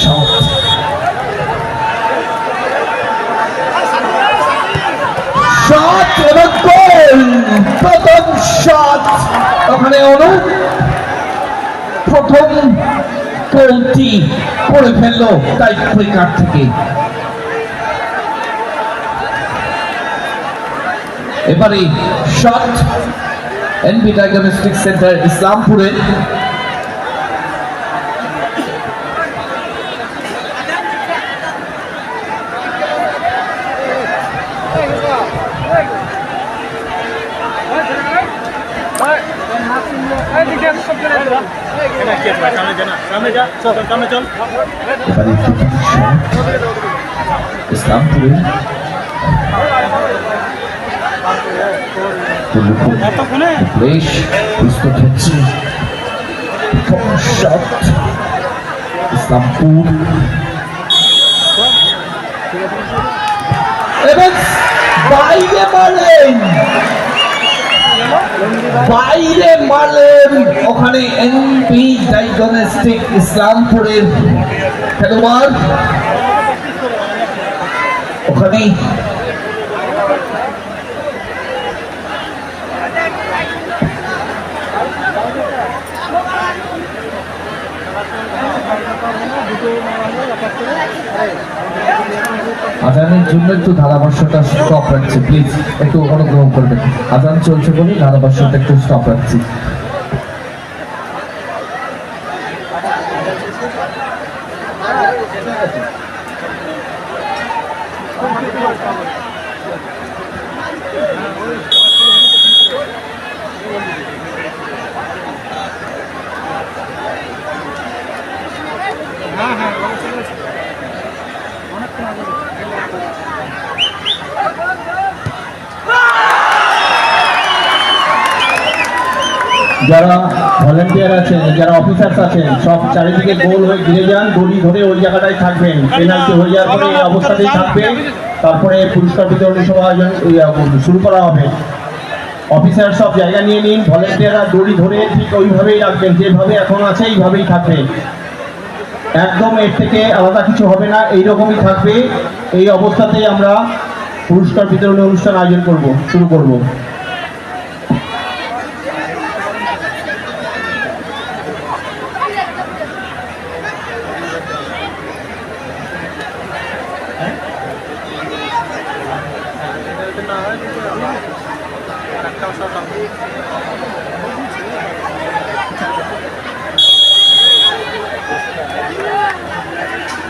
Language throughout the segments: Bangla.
শট শট এবং গোল প্রথম শট ওখানে অনু প্রথম গোলটি করে ফেলল তাই ফ্রিকার থেকে এবারে শট এনবি ডায়াগনস্টিক সেন্টার ইসলামপুরে সামনে যা না সামনে যা চল সামনে চল এবারে প্রথম শট ইসলামপুরে বেশ প্রস্তুত হচ্ছে ইসলামপুর। এবং বাইরে মারলেন বাইরে মারলেন ওখানে এনপি ডায়াগনস্টিক ইসলামপুরের খেলোয়াড়। ওখানে আজানের জন্য একটু ধারাভাষ্যটা স্টপ রাখছি প্লিজ একটু অনুগ্রহ করবেন আজান চলছে বলে ধারাভাষ্যটা একটু স্টপ রাখছি। যারা ভলেন্টিয়ার আছেন, যারা অফিসার্স আছেন, সব চারিদিকে গোল হয়ে ঘিরে যান দড়ি ধরে ওই জায়গাটায় থাকবেন। পেনাল্টি হয়ে যাওয়ার পরে এই অবস্থাতেই থাকবে তারপরে পুরস্কার বিতরণী সভা শুরু করা হবে। অফিসার সব জায়গা নিয়ে নিন ভলেন্টিয়াররা দড়ি ধরে ঠিক ওইভাবেই রাখবেন, যেভাবে এখন আছে এইভাবেই থাকবে একদম এর থেকে আলাদা কিছু হবে না এই রকমই থাকবে। এই অবস্থাতেই আমরা পুরস্কার বিতরণী অনুষ্ঠান আয়োজন করব, শুরু করব।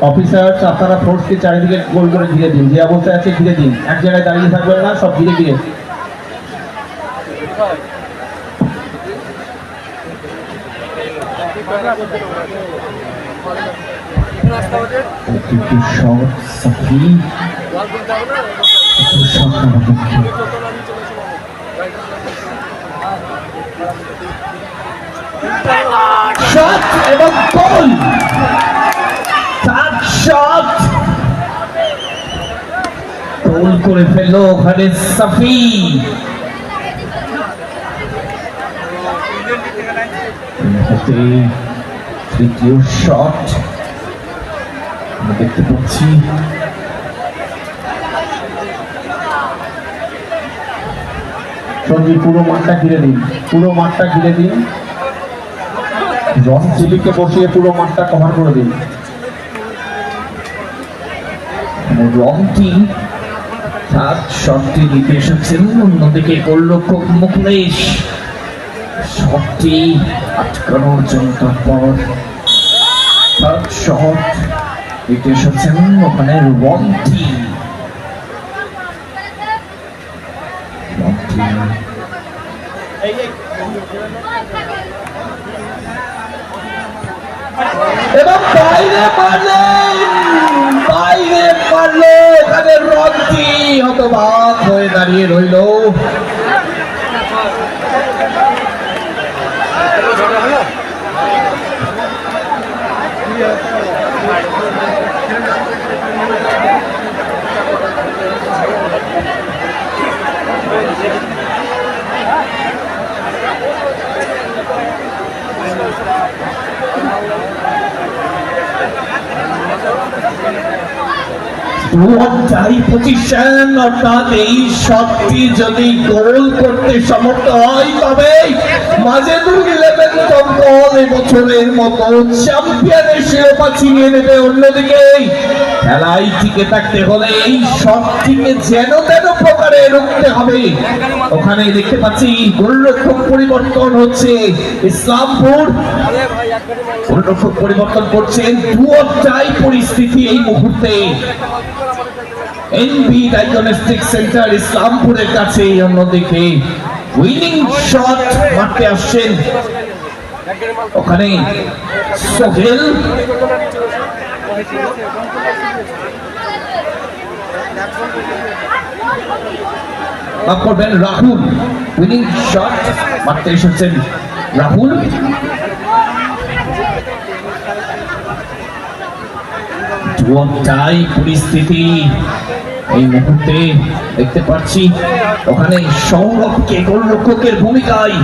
অফিসার্স, আপনারা ফোর্সকে চারিদিকে গোল করে ঘিরে দিন। যে অবস্থায় আছে, ঘিরে দিন। এক জায়গায় দাঁড়িয়ে থাকবেন না, সব ঘিরে ঘিরে। এবং গোল করে ফেলল ওখানে সাফি। তৃতীয় শট দেখতে পাচ্ছি। সঞ্জীব, পুরো মাঠটা ঘিরে দিন, পুরো মাঠটা ঘিরে দিন। রস চিলিকে বসিয়ে পুরো মাঠটা কভার করে দিন। রংটি তার শটটি দিতে এসেছেন অন্যদিকে গোলরক্ষক মুকলেশ শটটি আটকানোর জন্য তারপর থার্ড শট এসেছেন ওখানে রংটি এবং বাইরে মারলেন দাঁড়িয়ে রইল। ওয়ানটাই অর্থাৎ এই যদি গোল করতে সমর্থ হয় তবে মাজেদুল ইলেভেন দল ওখানে দেখতে পাচ্ছি গোলরক্ষক পরিবর্তন হচ্ছে ইসলামপুর। গোলরক্ষক পরিবর্তন করছেন পরিস্থিতি এই মুহূর্তে। সেন্টার ইসলামপুরের কাছে অন্যদিকে। উইনিং শট মারতে আসছেন ওখানে সোহেল। করবেন রাহুল উইনিং শট মারতে এসেছেন রাহুল। টাই পরিস্থিতি এই মুহূর্তে দেখতে পাচ্ছি। ওখানে সৌরভকে গোলরক্ষকের ভূমিকায়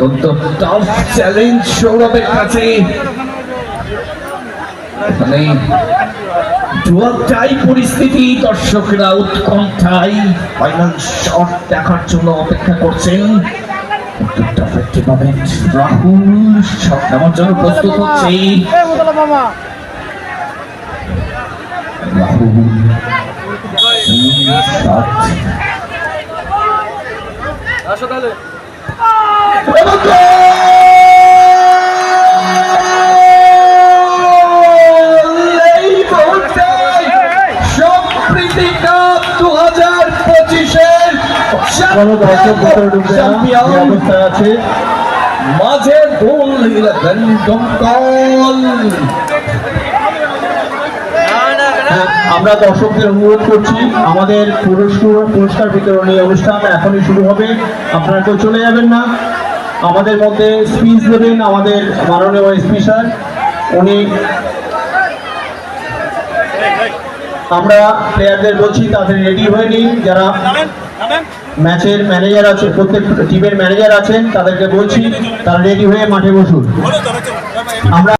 অত্যন্ত টাফ চ্যালেঞ্জ সৌরভের কাছে। পরিস্থিতি, দর্শকরা উৎকণ্ঠায় ফাইনাল দেখার জন্য অপেক্ষা করছেন। রাহুল জন্য কোনো দর্শক ভিতরে ঢুকবে না যে অবস্থায় আছে মাঝে গোল ইলেভেন দমকল আমরা দর্শকদের অনুরোধ করছি, আমাদের পুরস্কার পুরস্কার বিতরণী অনুষ্ঠান এখনই শুরু হবে। আপনারা কেউ চলে যাবেন না। আমাদের মধ্যে স্পিচ দেবেন আমাদের মাননীয় এসপি স্যার উনি আমরা প্লেয়ারদের বলছি, তাদের রেডি হয়ে নিন। যারা ম্যাচের ম্যানেজার আছে, প্রত্যেক টিমের ম্যানেজার আছেন, তাদেরকে বলছি, তারা রেডি হয়ে মাঠে বসুন। আমরা